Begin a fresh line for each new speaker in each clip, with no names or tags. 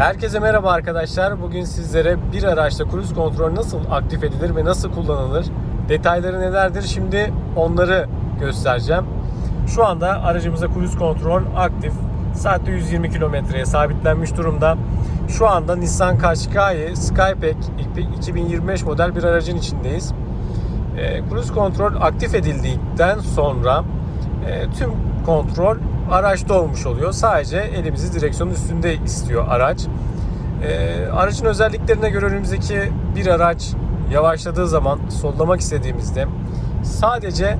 Herkese merhaba arkadaşlar. Bugün sizlere bir araçta cruise kontrol nasıl aktif edilir ve nasıl kullanılır, detayları nelerdir şimdi onları göstereceğim. Şu anda aracımızda cruise kontrol aktif. Saatte 120 kilometreye sabitlenmiş durumda. Şu anda Nissan Qashqai Skypack 2025 model bir aracın içindeyiz. E, cruise kontrol aktif edildikten sonra e, tüm kontrol araçta olmuş oluyor. Sadece elimizi direksiyonun üstünde istiyor araç. E, aracın özelliklerine göre önümüzdeki bir araç yavaşladığı zaman sollamak istediğimizde sadece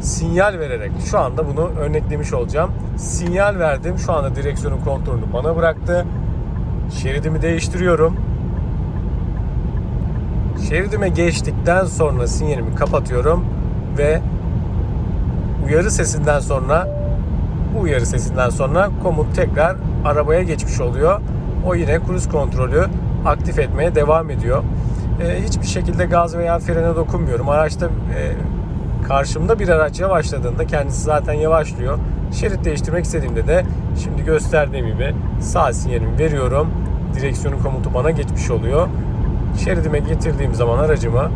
sinyal vererek şu anda bunu örneklemiş olacağım. Sinyal verdim. Şu anda direksiyonun kontrolünü bana bıraktı. Şeridimi değiştiriyorum. Şeridime geçtikten sonra sinyalimi kapatıyorum ve uyarı sesinden sonra bu uyarı sesinden sonra komut tekrar arabaya geçmiş oluyor. O yine cruise kontrolü aktif etmeye devam ediyor. Ee, hiçbir şekilde gaz veya frene dokunmuyorum. Araçta e, karşımda bir araç yavaşladığında kendisi zaten yavaşlıyor. Şerit değiştirmek istediğimde de şimdi gösterdiğim gibi sağ sinyalimi veriyorum. Direksiyonun komutu bana geçmiş oluyor. Şeridime getirdiğim zaman aracımı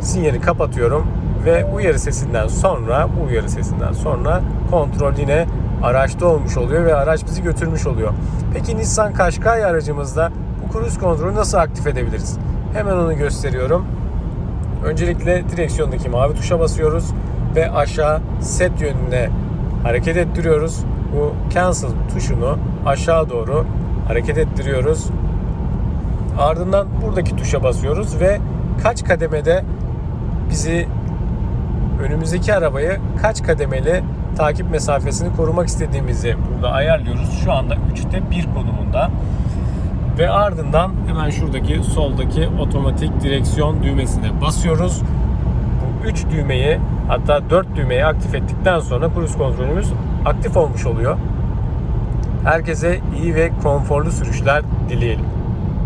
sinyali kapatıyorum ve uyarı sesinden sonra bu uyarı sesinden sonra kontrol yine araçta olmuş oluyor ve araç bizi götürmüş oluyor. Peki Nissan Qashqai aracımızda bu cruise kontrolü nasıl aktif edebiliriz? Hemen onu gösteriyorum. Öncelikle direksiyondaki mavi tuşa basıyoruz ve aşağı set yönüne hareket ettiriyoruz. Bu cancel tuşunu aşağı doğru hareket ettiriyoruz. Ardından buradaki tuşa basıyoruz ve kaç kademede bizi önümüzdeki arabayı kaç kademeli takip mesafesini korumak istediğimizi burada ayarlıyoruz. Şu anda 3'te 1 konumunda. Ve ardından hemen şuradaki soldaki otomatik direksiyon düğmesine basıyoruz. Bu 3 düğmeyi hatta 4 düğmeyi aktif ettikten sonra cruise kontrolümüz aktif olmuş oluyor. Herkese iyi ve konforlu sürüşler dileyelim.